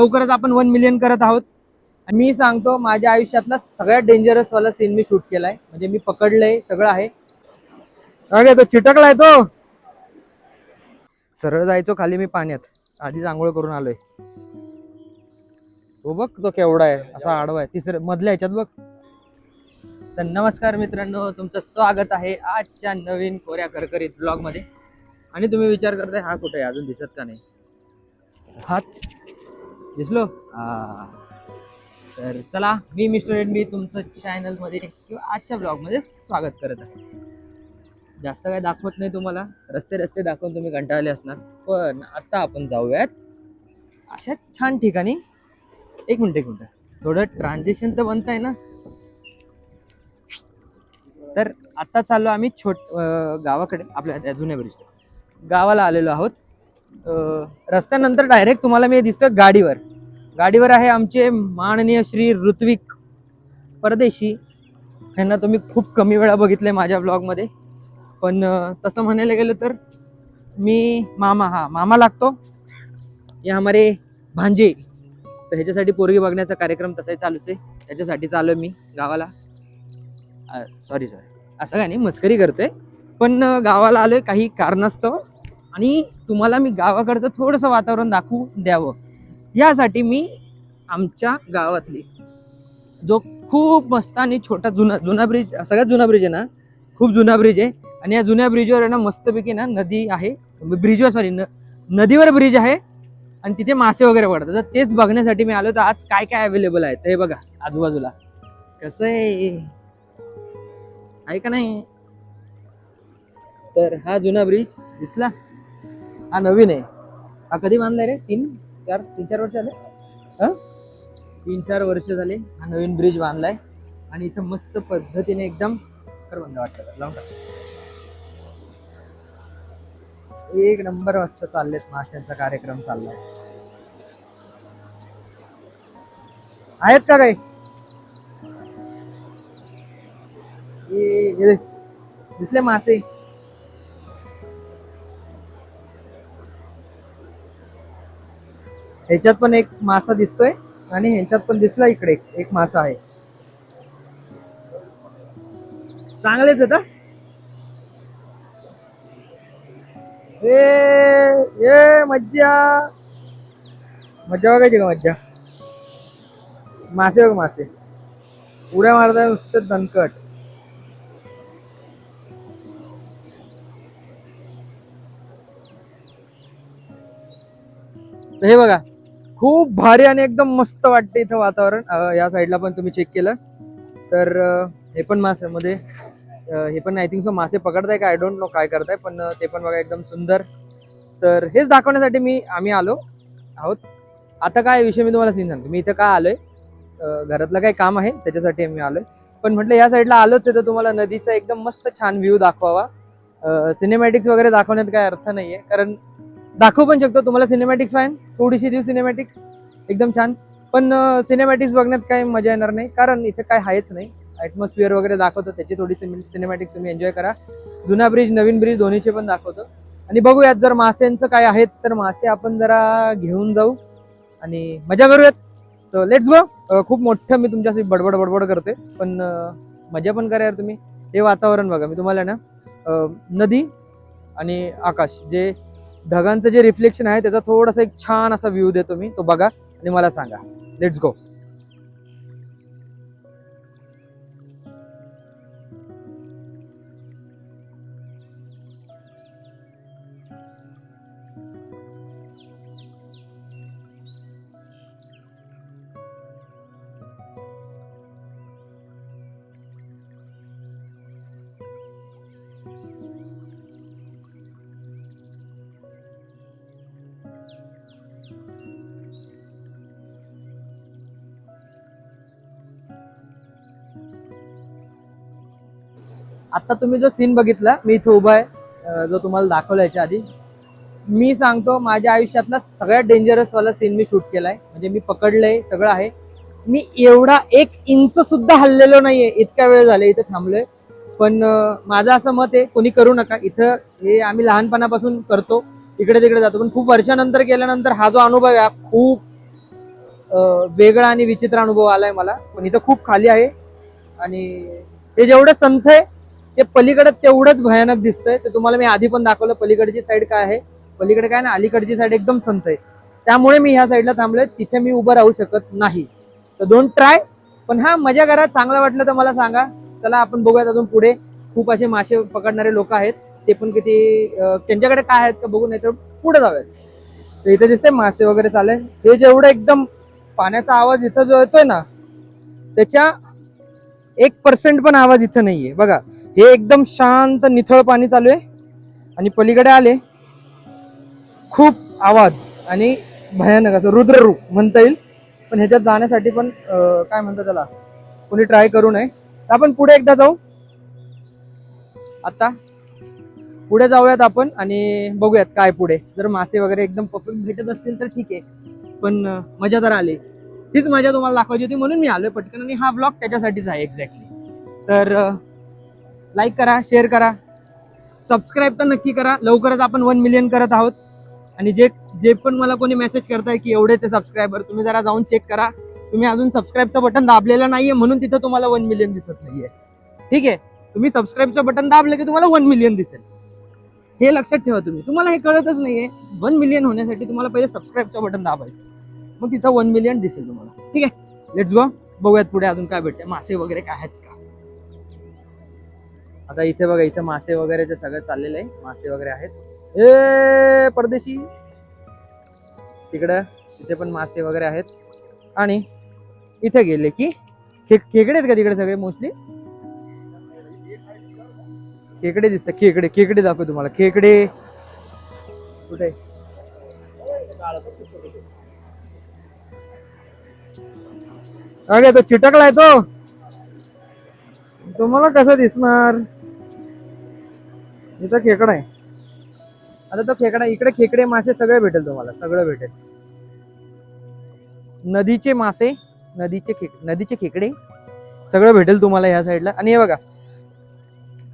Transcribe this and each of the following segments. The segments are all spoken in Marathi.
लवकरच आपण वन मिलियन करत आहोत. मी सांगतो माझ्या आयुष्यातला सगळ्यात डेंजरस वाला सीन मी शूट केलाय. म्हणजे मी पकडलंय सगळं आहे. अगे तो चिटकलाय तो. सरळ जायचो खाली मी पाण्यात. आधीच आंघोळ करून आलोय. तो बघ तो केवढा आहे. असा आडवा आहे. तिसऱ्या मधल्या ह्याच्यात बघ. तर नमस्कार मित्रांनो तुमचं स्वागत आहे आजच्या नवीन कोऱ्या करकरीत ब्लॉगमध्ये. आणि तुम्ही विचार करताय हा कुठे आहे? अजून दिसत का नाही? हात दिसलो? तर चला मी मिस्टर एडमी तुमचं चॅनलमध्ये किंवा आजच्या ब्लॉगमध्ये स्वागत करत आहे. जास्त काय दाखवत नाही तुम्हाला रस्ते रस्ते दाखवून तुम्ही कंटाळले असणार पण आत्ता आपण जाऊयात. अशा छान ठिकाणी एक मिनटं एक मिनटं. थोडं ट्रान्झेक्शन तर बनत आहे ना? तर आत्ता चाललो आम्ही छोट गावाकडे आपल्या त्या जुन्या ब्रिज गावाला आलेलो आहोत. रस्त्यानंतर डायरेक्ट तुम्हाला मी दिसतोय गाडीवर. गाडीवर आहे आमचे माननीय श्री ऋत्विक परदेशी. ह्यांना तुम्ही खूप कमी वेळा बघितले माझ्या ब्लॉगमध्ये पण तसं म्हणायला गेलं तर मी मामा हा मामा लागतो. या हमारे भांजे. तर ह्याच्यासाठी पोरगी बघण्याचा कार्यक्रम तसाही चालूच आहे. त्याच्यासाठी चालू आहे मी गावाला. सॉरी सॉरी असं काय नाही मस्करी करतोय. पण गावाला आलोय काही कारणास्तव. आणि तुम्हाला मी गावाकडचं थोडंसं वातावरण दाखवू द्यावं. यासाठी मी आमच्या गावातली जो खूप मस्त आणि छोटा जुना जुना ब्रिज सगळ्यात जुना ब्रिज आहे ना खूप जुना ब्रिज आहे. आणि या जुन्या ब्रिजवर ना मस्तपैकी ना नदी आहे. ब्रिजवर सॉरी नदीवर ब्रिज आहे. आणि तिथे मासे वगैरे पडतात. तर तेच बघण्यासाठी मी आलो तर आज काय काय अवेलेबल आहे? ते बघा आजूबाजूला. कसं आहे? आहे का नाही? तर हा जुना ब्रिज दिसला. हा नवीन आहे. हा कधी बांधलाय रे? तीन? चार तीन चार वर्ष झाले? तीन चार वर्ष झाले हा नवीन ब्रिज बांधलाय. आणि इथं मस्त पद्धतीने एकदम कर बंद वाटतं. लावून टाक. एक नंबर मस्त चाललेत माशांचा कार्यक्रम चाललाय. आहेत का काही? ए, दिसले मासे? ह्याच्यात पण एक मासा दिसतोय आणि ह्याच्यात पण दिसला इकडे एक- मासा आहे. चांगलेच आता ए ए मज्जा. मज्जा बघायची का मज्जा? मासे बघ मासे. उड्या मारताय नुसतं दणकट. हे बघा. खूप भारी आणि एकदम मस्त वाटते इथं वातावरण. या साईडला पण तुम्ही चेक केलं. तर हे पण मासे मध्ये हे पण आय थिंक सो मासे पकडताय का? आय डोंट नो काय करताय पण ते पण बघा एकदम सुंदर. तर हेच दाखवण्यासाठी मी आम्ही आलो आहोत. आता काय विषय मी तुम्हाला सीन सांगतो. मी इथं काय आलोय? घरातलं काही काम आहे त्याच्यासाठी मी आलोय. पण म्हटलं या साईडला आलोच आहे तर तुम्हाला नदीचा एकदम मस्त छान व्ह्यू दाखवावा. सिनेमॅटिक्स वगैरे दाखवण्यात काय अर्थ नाहीये. कारण दाखवू पण शकतो. तुम्हाला सिनेमॅटिक्स फॅन थोडीशी देऊ सिनेमॅटिक्स एकदम छान. पण सिनेमॅटिक्स बघण्यात काही मजा येणार नाही. कारण इथे काय आहेच नाही. ॲटमॉस्फिअर वगैरे दाखवतो. त्याची थोडी सिनेमॅटिक्स तुम्ही एन्जॉय करा. जुना ब्रिज नवीन ब्रिज दोन्हीचे पण दाखवतो. आणि बघूयात जर मासेंचं काय आहेत तर मासे आपण जरा घेऊन जाऊ आणि मजा करूयात. तर लेट्स गो खूप मोठं मी तुमच्याशी बडबड बडबड करते पण मजा पण करा यार तुम्ही. हे वातावरण बघा. मी तुम्हाला ना नदी आणि आकाश जे ढगांचं जे रिफ्लेक्शन आहे त्याचा थोडासा एक छान असा व्ह्यू देतो मी. तो बघा आणि मला सांगा. लेट्स गो आता तुम्ही जो सीन बघितला मी इथे उभा आहे जो तुम्हाला दाखवल्याच्या आधी मी सांगतो माझ्या आयुष्यातला सगळ्यात डेंजरस वाला सीन मी शूट केलाय. म्हणजे मी पकडलंय सगळं आहे. मी एवढा एक इंच सुद्धा हल्लेलो नाहीये इतक्या वेळ झाले इथे थांबलोय. पण माझं असं मत आहे कोणी करू नका. इथं हे आम्ही लहानपणापासून करतो इकडे तिकडे जातो. पण खूप वर्षानंतर केल्यानंतर हा जो अनुभव आहे हा खूप वेगळा आणि विचित्र अनुभव आलाय मला. पण इथं खूप खाली आहे. आणि हे जेवढं संथ आहे ते पलीकडे तेवढंच भयानक दिसतंय. ते तुम्हाला मी आधी पण दाखवलं पलीकडची साईड काय आहे. पलीकडे काय ना अलीकडची साईड एकदम संत आहे. त्यामुळे मी ह्या साईडला थांबलोय. तिथे मी उभं राहू शकत नाही. तर डोंट ट्राय पण हा मजा करा. चांगलं वाटलं तर मला सांगा. चला आपण बघूयात अजून पुढे. खूप असे मासे पकडणारे लोक आहेत. ते पण किती त्यांच्याकडे काय आहेत का बघू नाही तर पुढे जाऊयात. तर इथे दिसते मासे वगैरे चालले. हे जेवढं एकदम पाण्याचा आवाज इथं जो येतोय ना त्याच्या एक पर्सेंट पण आवाज इथं नाहीये. बघा हे एकदम शांत निथळ पाणी चालू आहे. आणि पलीकडे आले. खूप आवाज आणि भयानक असं रुद्ररूप म्हणता येईल. पण ह्याच्यात जाण्यासाठी पण काय म्हणतात त्याला? कोणी ट्राय करू नये. तर आपण पुढे एकदा जाऊ. आता पुढे जाऊयात आपण आणि बघूयात काय पुढे. जर मासे वगैरे एकदम परफेक्ट भेटत असतील तर ठीक आहे. पण मजा तर आली. हीच मजा तुम्हाला दाखवायची होती म्हणून मी आलोय पटकन आणि हा ब्लॉग त्याच्यासाठीच आहे एक्झॅक्टली तर लाईक करा शेअर करा. सबस्क्राईब तर नक्की करा. लवकरच आपण वन मिलियन करत आहोत. आणि जे जे पण मला कोणी मेसेज करताय की एवढेच सबस्क्रायबर तुम्ही जरा जाऊन चेक करा. तुम्ही अजून सबस्क्राईबचं बटन दाबलेलं नाहीये म्हणून तिथं तुम्हाला वन मिलियन दिसत नाहीये. ठीक आहे? तुम्ही सबस्क्राईबचं बटन दाबलं की तुम्हाला वन मिलियन दिसेल. हे लक्षात ठेवा तुम्ही. तुम्हाला हे कळतच नाहीये. वन मिलियन होण्यासाठी तुम्हाला पहिले सबस्क्राईबचं बटन दाबायचं. मग तिथं वन मिलियन दिसेल तुम्हाला. ठीक आहे? लेट्स गो बघूयात पुढे अजून काय भेटते मासे वगैरे काय आहेत का? आता इथे बघा इथे मासे वगैरे ते सगळं चाललेलं आहे मासे वगैरे आहेत. ए परदेशी. तिकडं तिथे पण मासे वगैरे आहेत. आणि इथे गेले की खेकडे आहेत का तिकडे सगळे मोस्टली खेकडे दिसतात. खेकडे खेकडे दाखव तुम्हाला. खेकडे. कुठे? अगे तो चिटकलाय तो. तुम्हाला कसं दिसणार? इथं खेकडा आहे. आता तो खेकडा इकडे खेकडे मासे सगळे भेटेल तुम्हाला सगळं भेटेल. नदीचे मासे नदीचे खेक नदीचे खेकडे सगळं भेटेल तुम्हाला ह्या साईडला. आणि हे बघा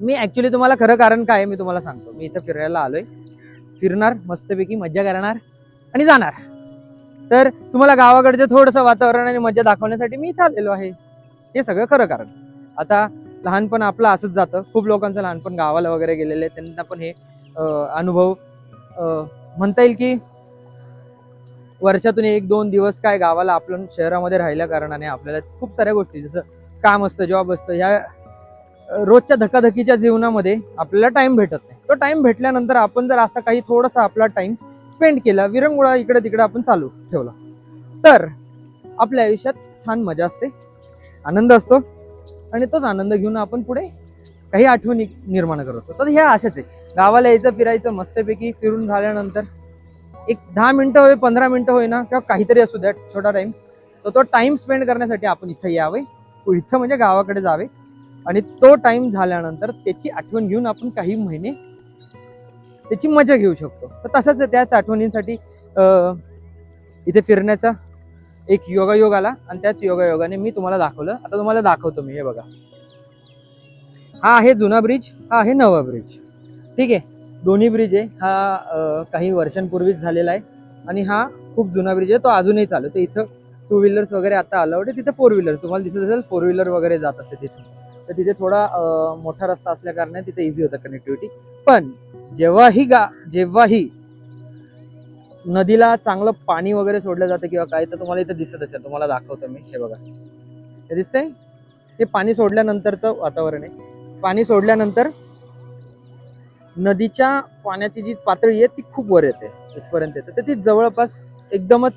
मी ऍक्च्युली तुम्हाला खरं कारण काय मी तुम्हाला सांगतो. मी इथं फिरायला आलोय. फिरणार मस्तपैकी मज्जा करणार आणि जाणार. तर तुम्हाला गावाकडचे थोडंसं वातावरण आणि मजा दाखवण्यासाठी मी इथं आलेलो आहे. हे सगळं खरं कारण. आता लहानपण आपलं असंच जातं. खूप लोकांचं लहानपण गावाला वगैरे गेलेले आहे त्यांना पण हे अनुभव म्हणता येईल की वर्षातून एक दोन दिवस काय गावाला आपण शहरामध्ये राहिल्या कारणाने आपल्याला खूप साऱ्या गोष्टी जसं काम असतं जॉब असतं ह्या रोजच्या धकाधकीच्या जीवनामध्ये आपल्याला टाइम भेटत नाही. तो टाइम भेटल्यानंतर आपण जर असा काही थोडासा आपला टाइम स्पेंड केला विरंगुळा इकडे तिकडे आपण चालू ठेवला. तर आपल्या आयुष्यात छान मजा असते आनंद असतो आणि तोच आनंद घेऊन आपण पुढे काही आठवणी निर्माण करत होतो तर ह्या अशाच आहे. गावाला यायचं फिरायचं मस्तपैकी फिरून झाल्यानंतर एक दहा मिनटं होय पंधरा मिनटं होय ना किंवा काहीतरी असू द्या छोटा टाइम तर तो टाइम स्पेंड करण्यासाठी आपण इथं यावे इथं म्हणजे गावाकडे जावे आणि तो टाइम झाल्यानंतर त्याची आठवण घेऊन आपण काही महिने त्याची मजा घेऊ शकतो. तर तसंच त्याच आठवणींसाठी इथे फिरण्याचा एक योगायोग आला आणि त्याच योगायोगाने मी तुम्हाला दाखवलं. आता तुम्हाला दाखवतो मी हे बघा. हा आहे जुना ब्रिज हा आहे नवा ब्रिज. ठीक आहे? दोन्ही ब्रिज आहे. हा काही वर्षांपूर्वीच झालेला आहे आणि हा खूप जुना ब्रिज आहे. तो अजूनही चालू तर इथं टू व्हीलर्स वगैरे आता अलाउड आहे. तिथे फोर व्हीलर तुम्हाला दिसत असेल फोर व्हीलर वगैरे जात असते तिथे तर तिथे थोडा मोठा रस्ता असल्या कारणाने तिथे इझी होतं कनेक्टिव्हिटी पण जेव्हाही गा जेव्हाही नदीला चांगलं पाणी वगैरे सोडलं जातं किंवा काय तर तुम्हाला इथं दिसत असेल. तुम्हाला दाखवतो मी. हे बघा. हे दिसतंय? ते पाणी सोडल्यानंतरचं वातावरण आहे. पाणी सोडल्यानंतर नदीच्या पाण्याची जी पातळी आहे ती खूप वर येते. इथपर्यंत येते. तर ती जवळपास एकदमच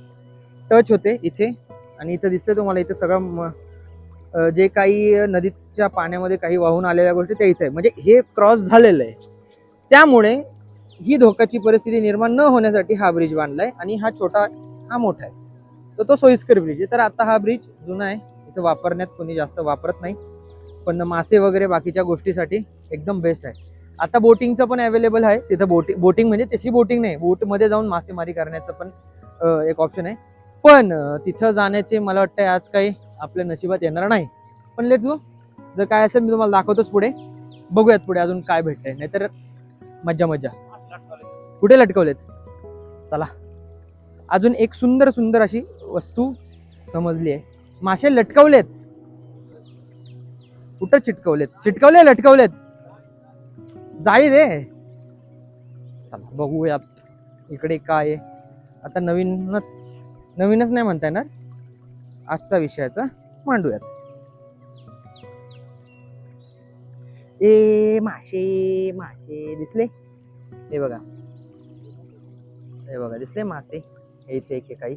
टच होते इथे. आणि इथं दिसतंय तुम्हाला इथे सगळं जे काही नदीच्या पाण्यामध्ये काही वाहून आलेल्या गोष्टी त्या इथे म्हणजे हे क्रॉस झालेलं आहे. त्यामुळे ही धोक्याची परिस्थिती निर्माण न होण्यासाठी हा ब्रिज बांधलाय आणि हा छोटा हा मोठा आहे. तर तो सोयीस्कर ब्रिज आहे. तर आता हा ब्रिज जुना आहे. इथं वापरण्यात कोणी जास्त वापरत नाही. पण मासे वगैरे बाकीच्या गोष्टीसाठी एकदम बेस्ट आहे. आता बोटिंगचं पण अवेलेबल आहे. तिथं बोटिंग बोटिंग म्हणजे तशी बोटिंग नाही. बोटमध्ये जाऊन मासेमारी करण्याचं पण एक ऑप्शन आहे. पण तिथं जाण्याचे मला वाटतं आज काही आपल्या नशिबात येणार नाही. पण लेट गो जर काय असेल मी तुम्हाला दाखवतोच पुढे. बघूयात पुढे अजून काय भेटतंय. नाहीतर मज्जा मज्जा. कुठे लटकवलेत? चला. अजून एक सुंदर सुंदर अशी वस्तू समजली आहे. मासे लटकवलेत. कुठं चिटकवलेत? चिटकवले लटकवलेत. जाळी दे. चला बघूया. इकडे काय आहे? आता नवीनच नवीनच नाही म्हणता येणार. आजचा विषयाचा मांडूयात. ए मासे मासे दिसले? हे बघा. हे बघा दिसले मासे? हे इथे एक काही.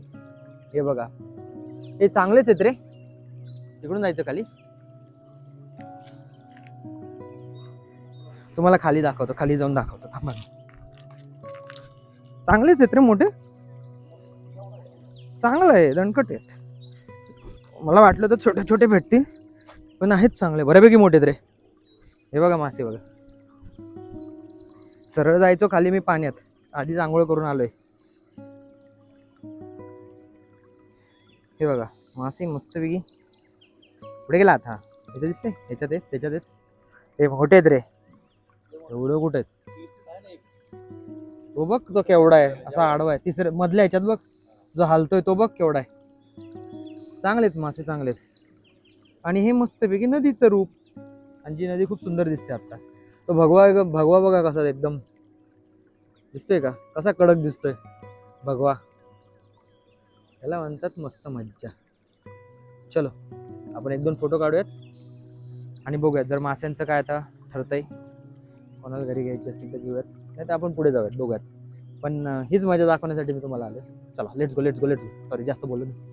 हे बघा. हे चांगलेच आहेत रे. तिकडून जायचं खाली? तुम्हाला खाली दाखवतो खाली जाऊन दाखवतो थांबा चांगलेच आहेत रे मोठे. चांगलं आहे दणकट आहेत. मला वाटलं तर छोटे छोटे भेटतील पण आहेत चांगले बऱ्यापैकी मोठे आहेत रे. हे बघा मासे बघा. सरळ जायचो खाली मी पाण्यात. आधीच आंघोळ करून आलोय. हे बघा मासे मस्तपैकी पुढे गेला आता. इथे दिसते याच्यात येत त्याच्यात येत हे मोठे आहेत रे. एवढं कुठे आहेत? तो बघ तो केवढा आहे. असा आडवा आहे. तिसऱ्या मधल्या ह्याच्यात बघ. जो हालतोय तो बघ केवढा आहे. चांगले आहेत मासे चांगले आहेत. आणि हे मस्तपैकी नदीचं रूप. आणि जी नदी खूप सुंदर दिसते आता. तो भगवा भगवा बघा कसा एकदम. दिसतोय का? कसा कडक दिसतोय. भगवा. याला म्हणतात मस्त मज्जा. चलो आपण एक दोन फोटो काढूयात. आणि बघूयात जर माश्यांचं काय आता ठरतंय. कोणाला घरी घ्यायची असतील तर घेऊयात. नाही तर आपण पुढे जाऊयात बघूयात. पण हीच मजा दाखवण्यासाठी मी तुम्हाला आले चला let's go let's go let's go sorry जास्त बोललो मी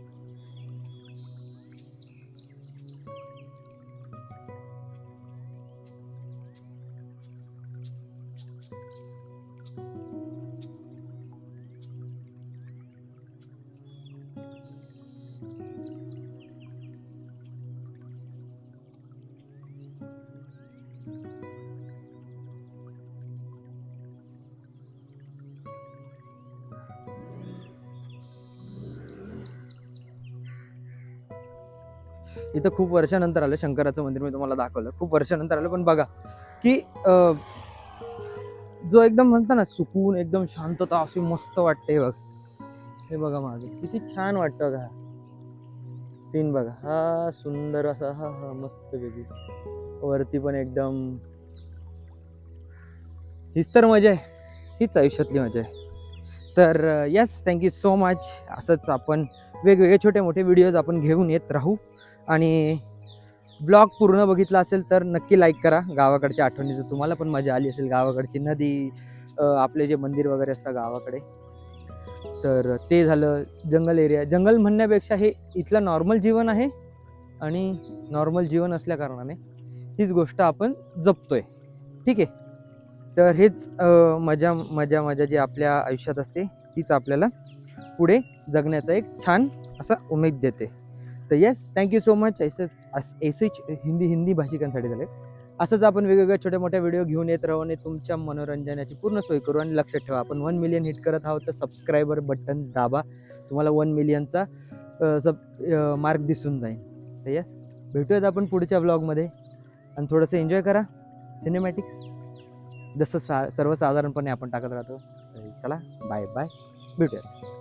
इथं खूप वर्षानंतर आलं शंकराचं मंदिर मी तुम्हाला दाखवलं. खूप वर्षानंतर आलं पण बघा की अं, जो एकदम म्हणता ना सुकून एकदम शांतता अशी मस्त वाटते हे बघ. हे बघा माझं किती छान वाटतं का सीन बघा. हा सुंदर असा हा हा मस्त वेगळी. वरती पण एकदम. हीच तर मजा आहे. हीच आयुष्यातली मजा आहे. तर यस थँक्यू सो मच असंच आपण वेगवेगळे छोटे मोठे व्हिडिओज आपण घेऊन येत राहू. आणि ब्लॉग पूर्ण बघितला असेल तर नक्की लाईक करा. गावाकडच्या आठवणीचं तुम्हाला पण मजा आली असेल. गावाकडची नदी आपले जे मंदिर वगैरे असतं गावाकडे. तर ते झालं जंगल एरिया. जंगल म्हणण्यापेक्षा हे इथलं नॉर्मल जीवन आहे आणि नॉर्मल जीवन असल्या कारणाने हीच गोष्ट आपण जपतोय. ठीक आहे? तर हेच मजा मजा मजा जी आपल्या आयुष्यात असते तीच आपल्याला पुढे जगण्याचा एक छान असा उमेद देते. तर येस थँक्यू सो मच असंच अस एसच हिंदी हिंदी भाषिकांसाठी झाले. असंच आपण वेगवेगळ्या छोट्या मोठ्या व्हिडिओ घेऊन येत राहू आणि तुमच्या मनोरंजनाची पूर्ण सोय करू आणि लक्षात ठेवा. आपण वन मिलियन हिट करत आहोत तर सबस्क्रायबर बटन दाबा. तुम्हाला वन मिलियनचा सब मार्क दिसून जाईल. तर येस भेटूयात आपण पुढच्या ब्लॉगमध्ये आणि थोडंसं एन्जॉय करा. सिनेमॅटिक्स जसं सा सर्वसाधारणपणे आपण टाकत राहतो. चला बाय बाय भेटूयात.